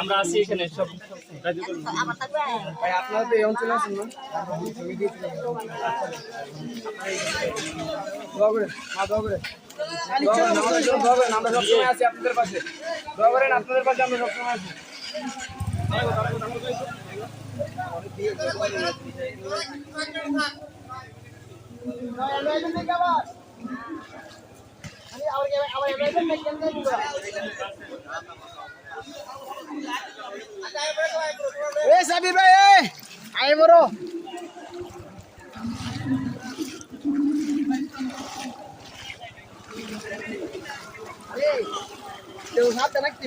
আমরা আছি এখানে সব। ভাই আপনারা তো এই অঞ্চলে আছেন না? আমরা সবসময় আছি আপনাদের পাশে। দোয়া করেন আপনাদের পাশে আমরা সবসময় আছি। এ সাবির ভাই এ! আয় বড় কেউ সাথে রাখতে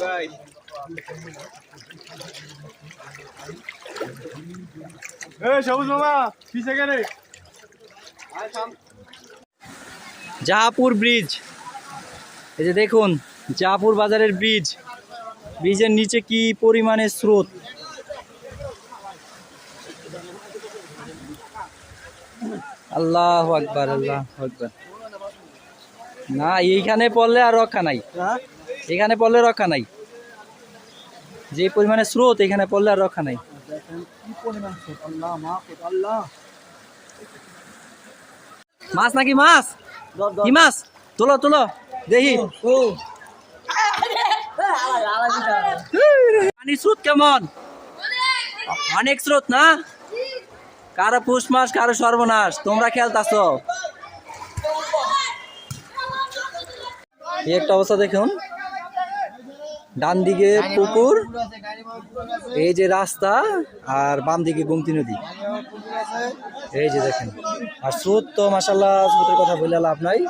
ভাই সবুজ মামা পিছে গেলে। জাহাপুর ব্রিজ। এই যে দেখুন জাহাপুর বাজারের ব্রিজ। ব্রিজের নিচে কি পরিমাণে স্রোত? আল্লাহ আকবার আল্লাহ আকবার। না এইখানে পড়লে আর রক্ষা নাই। এখানে পড়লে রক্ষা নাই। যে পরিমাণে স্রোত এখানে পড়লে আর রক্ষা নাই। মাছ নাকি মাছ? কি মাছ? তোলো তোলো, দেখি। পানির স্রোত কেমন? অনেক স্রোত না? কারও পুষ মাস কারও সর্বনাশ। তোমরা খেলতাছ। একটা অবস্থা দেখুন। ডান দিকে পুকুর এই যে রাস্তা আর বাম দিকে গুমতি নদী। এই যে দেখেন আর স্রোত তো মাসাল্লাহ স্রোতের কথা বলে লাভ নাই।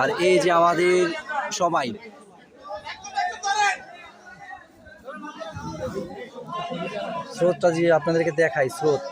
আর এই যে আমাদের সবাই স্রোতটা যে আপনাদেরকে দেখাই স্রোত